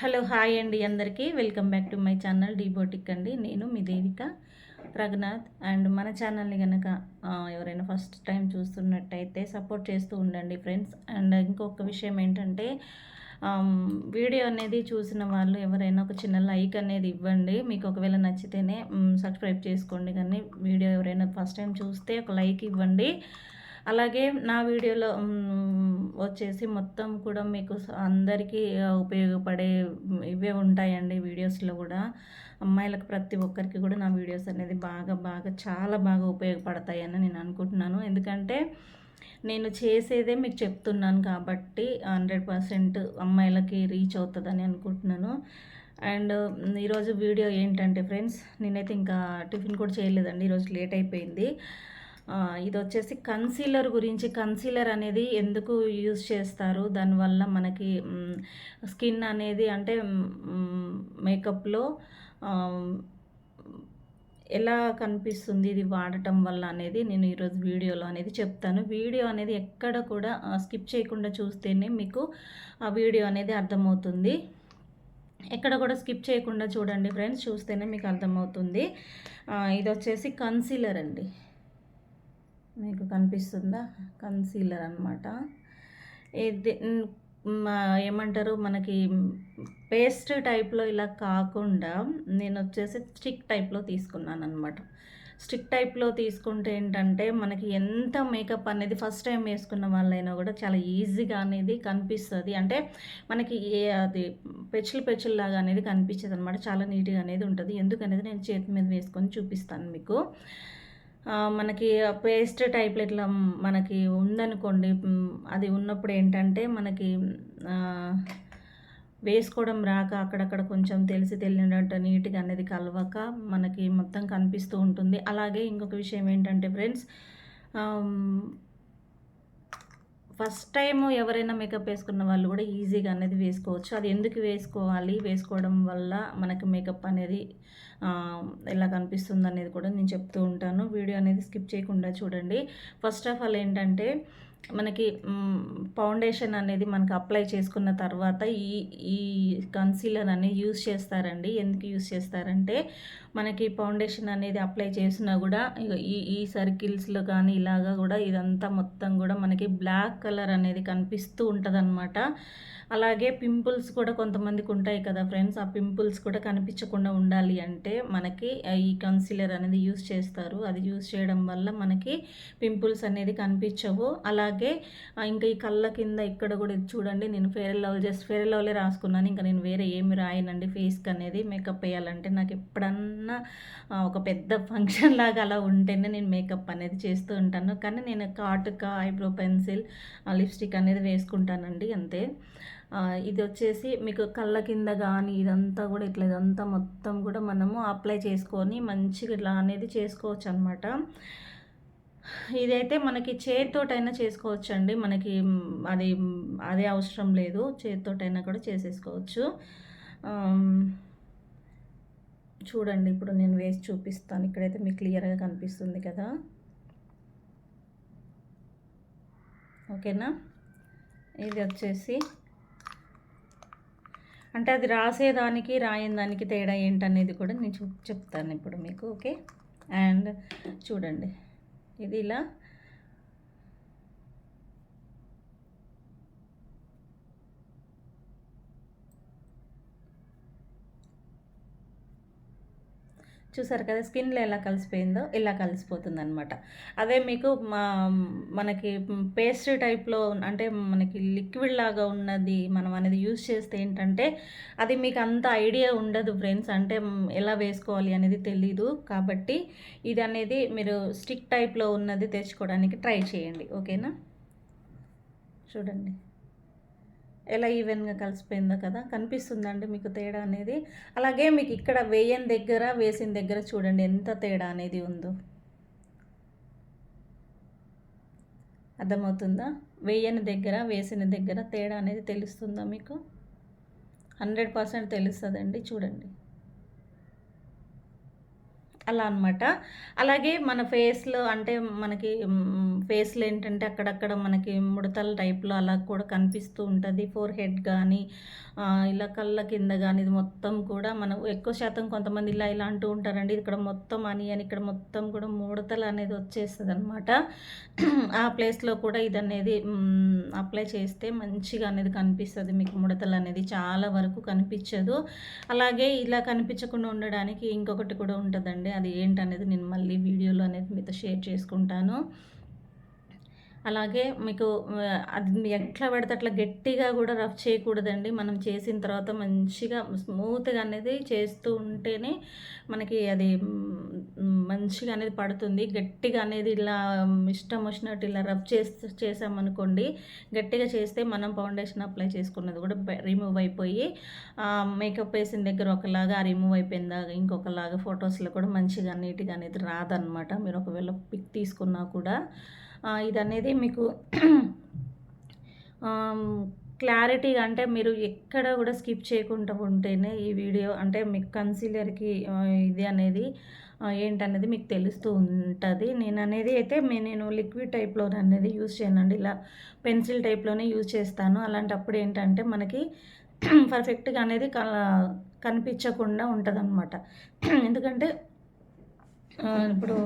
Hello hi అండి అందరికీ. Welcome back to my channel డీబోటిక్ అండి. నేను మీ దేవిక రఘునాథ్ అండ్ మన ఛానల్ని కనుక ఎవరైనా ఫస్ట్ టైం చూస్తున్నట్టయితే సపోర్ట్ చేస్తూ ఉండండి ఫ్రెండ్స్. అండ్ ఇంకొక విషయం ఏంటంటే వీడియో అనేది చూసిన వాళ్ళు ఎవరైనా ఒక చిన్న లైక్ అనేది ఇవ్వండి. మీకు ఒకవేళ నచ్చితేనే సబ్స్క్రైబ్ చేసుకోండి. కానీ వీడియో ఎవరైనా ఫస్ట్ టైం చూస్తే ఒక లైక్ ఇవ్వండి. అలాగే నా వీడియోలో వచ్చేసి మొత్తం కూడా మీకు అందరికీ ఉపయోగపడే ఇవే ఉంటాయండి వీడియోస్లో కూడా. అమ్మాయిలకు ప్రతి ఒక్కరికి కూడా నా వీడియోస్ అనేది బాగా బాగా చాలా బాగా ఉపయోగపడతాయని నేను అనుకుంటున్నాను. ఎందుకంటే నేను చేసేదే మీకు చెప్తున్నాను కాబట్టి హండ్రెడ్ పర్సెంట్ అమ్మాయిలకి రీచ్ అవుతుందని అనుకుంటున్నాను. అండ్ ఈరోజు వీడియో ఏంటంటే ఫ్రెండ్స్ నేనైతే ఇంకా టిఫిన్ కూడా చేయలేదండి. ఈరోజు లేట్ అయిపోయింది. ఇది వచ్చేసి కన్సీలర్ గురించి కన్సీలర్ అనేది ఎందుకు యూజ్ చేస్తారు? దానివల్ల మనకి స్కిన్ అనేది అంటే మేకప్లో ఎలా కనిపిస్తుంది? ఇది వాడటం వల్ల అనేది నేను ఈరోజు వీడియోలో అనేది చెప్తాను. వీడియో అనేది ఎక్కడ కూడా స్కిప్ చేయకుండా చూస్తేనే మీకు ఆ వీడియో అనేది అర్థమవుతుంది. ఎక్కడ కూడా స్కిప్ చేయకుండా చూడండి ఫ్రెండ్స్ చూస్తేనే మీకు అర్థమవుతుంది. ఇది వచ్చేసి కన్సీలర్ అండి. మీకు కనిపిస్తుందా? కన్సీలర్ అనమాట ఇది ఏమంటారు? మనకి పేస్ట్ టైప్లో ఇలా కాకుండా నేను వచ్చేసి స్టిక్ టైప్లో తీసుకున్నాను అనమాట స్టిక్ టైప్లో తీసుకుంటే ఏంటంటే మనకి ఎంత మేకప్ అనేది ఫస్ట్ టైం వేసుకున్న వాళ్ళైనా కూడా చాలా ఈజీగా అనేది కనిపిస్తుంది. అంటే మనకి ఏ అది పెచ్చులు పెచ్చుల్లాగా అనేది కనిపించేది అనమాట చాలా నీట్గా అనేది ఉంటుంది. ఎందుకనేది నేను చేతి మీద వేసుకొని చూపిస్తాను మీకు. మనకి పేస్ట్ టైప్లో ఇట్లా మనకి ఉందనుకోండి అది ఉన్నప్పుడు ఏంటంటే మనకి వేసుకోవడం రాక అక్కడక్కడ కొంచెం తెలిసి తెలియనట్టు నీట్గా అనేది కలవక మనకి మొత్తం కనిపిస్తూ ఉంటుంది. అలాగే ఇంకొక విషయం ఏంటంటే ఫ్రెండ్స్ ఫస్ట్ టైం ఎవరైనా మేకప్ వేసుకున్న వాళ్ళు కూడా ఈజీగా అనేది వేసుకోవచ్చు. అది ఎందుకు వేసుకోవాలి? వేసుకోవడం వల్ల మనకి మేకప్ అనేది ఎలా కనిపిస్తుంది అనేది కూడా నేను చెప్తూ ఉంటాను. వీడియో అనేది స్కిప్ చేయకుండా చూడండి. ఫస్ట్ ఆఫ్ ఆల్ ఏంటంటే మనకి ఫౌండేషన్ అనేది మనకు అప్లై చేసుకున్న తర్వాత ఈ ఈ కన్సీలర్ అనేది యూజ్ చేస్తారండి. ఎందుకు యూస్ చేస్తారంటే మనకి ఫౌండేషన్ అనేది అప్లై చేసినా కూడా ఈ ఈ సర్కిల్స్లో కానీ ఇలాగా కూడా ఇదంతా మొత్తం కూడా మనకి బ్లాక్ కలర్ అనేది కనిపిస్తూ ఉంటుంది అలాగే పింపుల్స్ కూడా కొంతమందికి ఉంటాయి కదా ఫ్రెండ్స్. ఆ పింపుల్స్ కూడా కనిపించకుండా ఉండాలి అంటే మనకి ఈ కన్సీలర్ అనేది యూస్ చేస్తారు. అది యూస్ చేయడం వల్ల మనకి పింపుల్స్ అనేది కనిపించవు. అలాగే ఇంకా ఈ కళ్ళ కింద ఇక్కడ కూడా చూడండి నేను fair love just fair lovely రాసుకున్నాను. ఇంకా నేను వేరే ఏమి రాయనండి ఫేస్కి అనేది. మేకప్ వేయాలంటే నాకు ఎప్పుడన్నా ఒక పెద్ద ఫంక్షన్ లాగా అలా ఉంటేనే నేను మేకప్ అనేది చేస్తూ ఉంటాను. కానీ నేను కాటుక ఐబ్రో పెన్సిల్ లిప్స్టిక్ అనేది వేసుకుంటానండి అంతే. ఇది వచ్చేసి మీకు కళ్ళ కింద కానీ ఇదంతా కూడా ఇట్లా ఇదంతా మొత్తం కూడా మనము అప్లై చేసుకొని మంచిగా ఇట్లా అనేది చేసుకోవచ్చు అనమాట ఇదైతే మనకి చేతితోటైనా చేసుకోవచ్చు అండి మనకి అది అదే అవసరం లేదు. చేతితోటైనా కూడా చేసేసుకోవచ్చు. చూడండి ఇప్పుడు నేను వేసి చూపిస్తాను. ఇక్కడైతే మీకు క్లియర్గా కనిపిస్తుంది కదా. ఓకేనా? ఇది వచ్చేసి అంటే అది రాసేదానికి రాయని దానికి తేడా ఏంటనేది కూడా నేను చెప్తాను ఇప్పుడు మీకు ఓకే? అండ్ చూడండి. ఇది ఇలా చూసారు కదా స్కిన్లో ఎలా కలిసిపోయిందో ఇలా కలిసిపోతుంది అనమాట అదే మీకు మా మనకి పేస్ట్రీ టైప్లో అంటే మనకి లిక్విడ్ లాగా ఉన్నది మనం అనేది యూజ్ చేస్తే ఏంటంటే అది మీకు అంత ఐడియా ఉండదు ఫ్రెండ్స్. అంటే ఎలా వేసుకోవాలి అనేది తెలీదు. కాబట్టి ఇది అనేది మీరు స్టిక్ టైప్లో ఉన్నది తెచ్చుకోవడానికి ట్రై చేయండి. ఓకేనా? చూడండి. ఎలా ఈవెన్గా కలిసిపోయిందో కదా కనిపిస్తుందండి మీకు తేడా అనేది. అలాగే మీకు ఇక్కడ వేయని దగ్గర వేసిన దగ్గర చూడండి ఎంత తేడా అనేది ఉందో. అర్థమవుతుందా? వేయని దగ్గర వేసిన దగ్గర తేడా అనేది తెలుస్తుందా మీకు? హండ్రెడ్ పర్సెంట్ తెలుస్తుందండి చూడండి. అలా అనమాట అలాగే మన ఫేస్లో అంటే మనకి ఫేస్లో ఏంటంటే అక్కడక్కడ మనకి ముడతల టైప్లో అలా కూడా కనిపిస్తూ ఉంటుంది. ఫోర్ హెడ్ కానీ ఇలా కళ్ళ కింద కానీ ఇది మొత్తం కూడా మనం ఎక్కువ శాతం కొంతమంది ఇలా ఇలా అంటూ ఉంటారండి. ఇక్కడ మొత్తం అని అని ఇక్కడ మొత్తం కూడా ముడతలు అనేది వచ్చేస్తుంది అనమాట ఆ ప్లేస్లో కూడా ఇది అనేది అప్లై చేస్తే మంచిగా అనేది కనిపిస్తుంది మీకు ముడతలు అనేది. చాలా వరకు కనిపించదు. అలాగే ఇలా కనిపించకుండా ఉండడానికి ఇంకొకటి కూడా ఉంటుందండి. అది ఏంటనేది నేను మళ్ళీ వీడియోలో అనేది మీతో షేర్ చేసుకుంటాను. అలాగే మీకు అది ఎట్లా పడితే అట్లా గట్టిగా కూడా రఫ్ చేయకూడదండి. మనం చేసిన తర్వాత మంచిగా స్మూత్గా అనేది చేస్తూ ఉంటేనే మనకి అది మంచిగా అనేది పడుతుంది. గట్టిగా అనేది ఇలా ఇష్టం వచ్చినట్టు ఇలా రఫ్ చేసి చేసామనుకోండి గట్టిగా చేస్తే మనం ఫౌండేషన్ అప్లై చేసుకున్నది కూడా రిమూవ్ అయిపోయి మేకప్ వేసిన దగ్గర ఒకలాగా రిమూవ్ అయిపోయిందా ఇంకొకలాగా ఫొటోస్లో కూడా మంచిగా నీట్గా అనేది రాదనమాట మీరు ఒకవేళ పిక్ తీసుకున్నా కూడా ఇది అనేది మీకు క్లారిటీగా అంటే మీరు ఎక్కడ కూడా స్కిప్ చేయకుండా ఉంటేనే ఈ వీడియో అంటే మీకు కన్సీలర్కి ఇది అనేది ఏంటనేది మీకు తెలుస్తూ ఉంటుంది. నేను అనేది అయితే నేను లిక్విడ్ టైప్లో అనేది యూజ్ చేయనండి. ఇలా పెన్సిల్ టైప్లోనే యూజ్ చేస్తాను. అలాంటప్పుడు ఏంటంటే మనకి పర్ఫెక్ట్గా అనేది కనిపించకుండా ఉంటుంది ఎందుకంటే ఇప్పుడు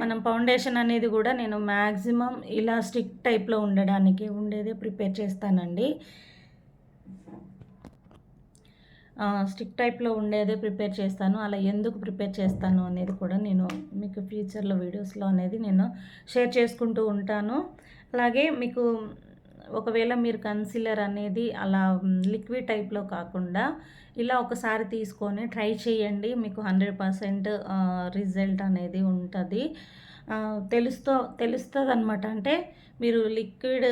మనం ఫౌండేషన్ అనేది కూడా నేను మ్యాక్సిమం ఇలా స్టిక్ టైప్లో ఉండడానికి ఉండేదే ప్రిపేర్ చేస్తానండి. స్టిక్ టైప్లో ఉండేదే ప్రిపేర్ చేస్తాను. అలా ఎందుకు ప్రిపేర్ చేస్తాను అనేది కూడా నేను మీకు ఫ్యూచర్లో వీడియోస్లో అనేది నేను షేర్ చేసుకుంటూ ఉంటాను. అలాగే మీకు ఒకవేళ మీరు కన్సీలర్ అనేది అలా లిక్విడ్ టైప్లో కాకుండా ఇలా ఒకసారి తీసుకొని ట్రై చేయండి. మీకు హండ్రెడ్ పర్సెంట్ రిజల్ట్ అనేది ఉంటుంది. తెలుస్తో తెలుస్తుంది అనమాట అంటే మీరు లిక్విడ్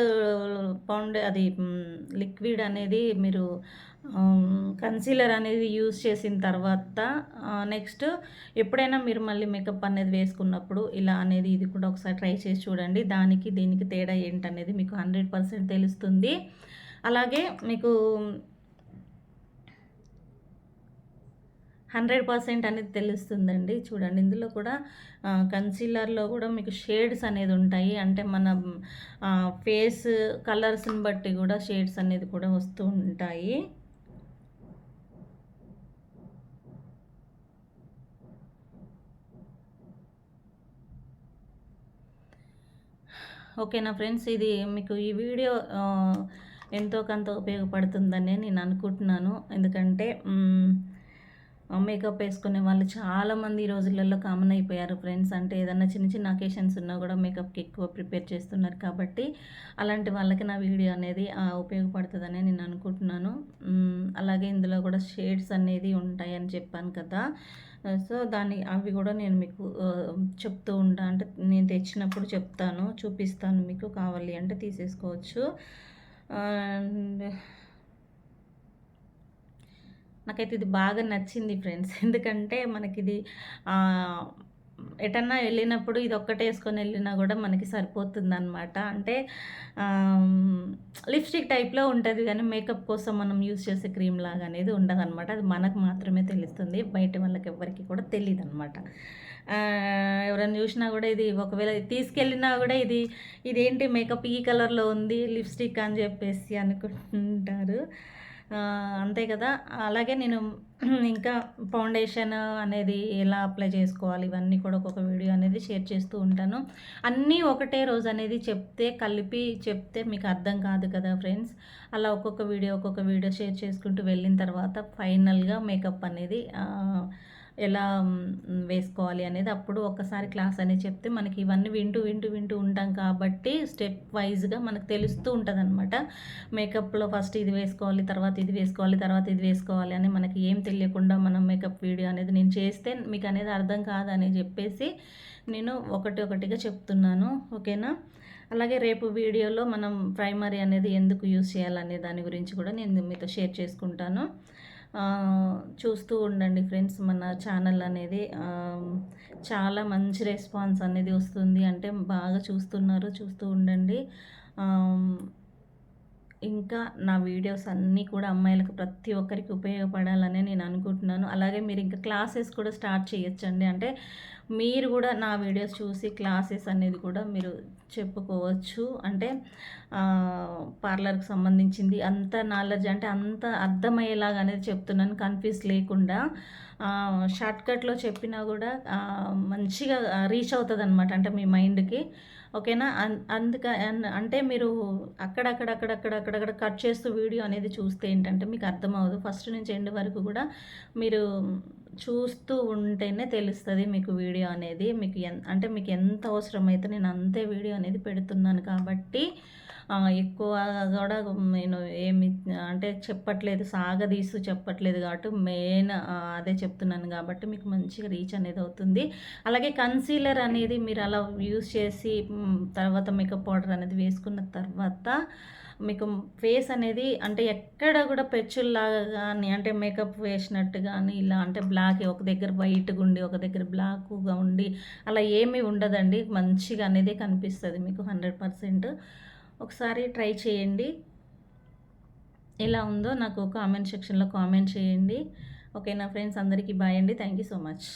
పౌండ్ అది లిక్విడ్ అనేది మీరు కన్సీలర్ అనేది యూజ్ చేసిన తర్వాత నెక్స్ట్ ఎప్పుడైనా మీరు మళ్ళీ మేకప్ అనేది వేసుకున్నప్పుడు ఇలా అనేది ఇది కూడా ఒకసారి ట్రై చేసి చూడండి. దానికి దీనికి తేడా ఏంటనేది మీకు హండ్రెడ్ పర్సెంట్ తెలుస్తుంది. అలాగే మీకు హండ్రెడ్ పర్సెంట్ అనేది తెలుస్తుందండి. చూడండి ఇందులో కూడా కన్సీలర్లో కూడా మీకు షేడ్స్ అనేది ఉంటాయి. అంటే మన ఫేస్ కలర్స్ని బట్టి కూడా షేడ్స్ అనేది కూడా వస్తూ ఉంటాయి. ఓకేనా ఫ్రెండ్స్ ఇది మీకు ఈ వీడియో ఎంతో కొంత ఉపయోగపడుతుందని నేను అనుకుంటున్నాను. ఎందుకంటే మేకప్ వేసుకునే వాళ్ళు చాలామంది ఈ రోజులలో కామన్ అయిపోయారు ఫ్రెండ్స్. అంటే ఏదన్నా చిన్న చిన్న అకేషన్స్ ఉన్నా కూడా మేకప్కి ఎక్కువ ప్రిపేర్ చేస్తున్నారు కాబట్టి అలాంటి వాళ్ళకి నా వీడియో అనేది ఉపయోగపడుతుందని నేను అనుకుంటున్నాను. అలాగే ఇందులో కూడా షేడ్స్ అనేది ఉంటాయని చెప్పాను కదా. సో దాన్ని అవి కూడా నేను మీకు చెప్తూ ఉంటా. అంటే నేను తెచ్చినప్పుడు చెప్తాను చూపిస్తాను మీకు కావాలి అంటే తీసేసుకోవచ్చు. అండ్ నాకైతే ఇది బాగా నచ్చింది ఫ్రెండ్స్. ఎందుకంటే మనకి ఇది ఎటన్నా వెళ్ళినప్పుడు ఇది ఒక్కటే వేసుకొని వెళ్ళినా కూడా మనకి సరిపోతుంది అనమాట అంటే లిప్స్టిక్ టైప్లో ఉంటుంది కానీ మేకప్ కోసం మనం యూజ్ చేసే క్రీమ్ లాగా అనేది ఉండదు అనమాట అది మనకు మాత్రమే తెలుస్తుంది. బయట వాళ్ళకి ఎవరికి కూడా తెలియదు అనమాట ఎవరైనా చూసినా కూడా ఇది ఒకవేళ తీసుకెళ్ళినా కూడా ఇది ఇదేంటి మేకప్ ఈ కలర్లో ఉంది లిప్స్టిక్ అని చెప్పేసి అనుకుంటారు. అంతే కదా. అలాగే నేను ఇంకా ఫౌండేషన్ అనేది ఎలా అప్లై చేసుకోవాలి ఇవన్నీ కూడా ఒక్కొక్క వీడియో అనేది షేర్ చేస్తూ ఉంటాను. అన్నీ ఒకటే రోజు అనేది చెప్తే కలిపి చెప్తే మీకు అర్థం కాదు కదా ఫ్రెండ్స్. అలా ఒక్కొక్క వీడియో ఒక్కొక్క వీడియో షేర్ చేసుకుంటూ వెళ్ళిన తర్వాత ఫైనల్గా మేకప్ అనేది ఎలా వేసుకోవాలి అనేది అప్పుడు ఒక్కసారి క్లాస్ అనేది చెప్తే మనకి ఇవన్నీ వింటూ వింటూ వింటూ ఉంటాం కాబట్టి స్టెప్ వైజ్గా మనకు తెలుస్తూ ఉంటుంది అనమాట మేకప్లో ఫస్ట్ ఇది వేసుకోవాలి తర్వాత ఇది వేసుకోవాలి తర్వాత ఇది వేసుకోవాలి అని మనకి ఏం తెలియకుండా మనం మేకప్ వీడియో అనేది నేను చేస్తే మీకు అనేది అర్థం కాదని చెప్పేసి నేను ఒకటి ఒకటిగా చెప్తున్నాను. ఓకేనా? అలాగే రేపు వీడియోలో మనం ప్రైమరీ అనేది ఎందుకు యూజ్ చేయాలనే దాని గురించి కూడా నేను మీతో షేర్ చేసుకుంటాను. చూస్తూ ఉండండి ఫ్రెండ్స్ మన ఛానల్ అనేది. చాలా మంచి రెస్పాన్స్ అనేది వస్తుంది. అంటే బాగా చూస్తున్నారు చూస్తూ ఉండండి. ఇంకా నా వీడియోస్ అన్నీ కూడా అమ్మాయిలకు ప్రతి ఒక్కరికి ఉపయోగపడాలని నేను అనుకుంటున్నాను. అలాగే మీరు ఇంకా క్లాసెస్ కూడా స్టార్ట్ చేయొచ్చండి. అంటే మీరు కూడా నా వీడియోస్ చూసి క్లాసెస్ అనేది కూడా మీరు చెప్పుకోవచ్చు. అంటే పార్లర్కి సంబంధించింది అంత నాలెడ్జ్ అంటే అంత అర్థమయ్యేలాగా అనేది చెప్తున్నాను. కన్ఫ్యూజ్ లేకుండా. షార్ట్కట్లో చెప్పినా కూడా మంచిగా రీచ్ అవుతుంది అనమాట అంటే మీ మైండ్కి. ఓకేనా? అందుక అంటే మీరు అక్కడక్కడక్కడక్కడక్కడక్కడ కట్ చేస్తూ వీడియో అనేది చూస్తే ఏంటంటే మీకు అర్థమవుదు ఫస్ట్ నుంచి ఎండ్ వరకు కూడా మీరు చూస్తూ ఉంటేనే తెలుస్తుంది మీకు వీడియో అనేది మీకు ఎంత అంటే మీకు ఎంత అవసరమైతే నేను అంతే వీడియో అనేది పెడుతున్నాను కాబట్టి ఎక్కువ కూడా నేను ఏమి అంటే చెప్పట్లేదు సాగదీస్తూ చెప్పట్లేదు కాబట్టి మెయిన్ అదే చెప్తున్నాను కాబట్టి మీకు మంచిగా రీచ్ అనేది అవుతుంది. అలాగే కన్సీలర్ అనేది మీరు అలా యూస్ చేసి తర్వాత మేకప్ పౌడర్ అనేది వేసుకున్న తర్వాత మీకు ఫేస్ అనేది అంటే ఎక్కడ కూడా పెచ్చుల్లాగా కానీ అంటే మేకప్ వేసినట్టు కానీ ఇలా అంటే బ్లాక్ ఒక దగ్గర వైట్గా ఉండి ఒక దగ్గర బ్లాక్గా ఉండి అలా ఏమీ ఉండదండి. మంచిగా అనేది కనిపిస్తుంది మీకు హండ్రెడ్ పర్సెంట్. ఒకసారి ట్రై చేయండి. ఎలా ఉందో నాకు కామెంట్ సెక్షన్లో కామెంట్ చేయండి. ఓకే నా ఫ్రెండ్స్ అందరికీ బాయ్ అండి. Thank you so much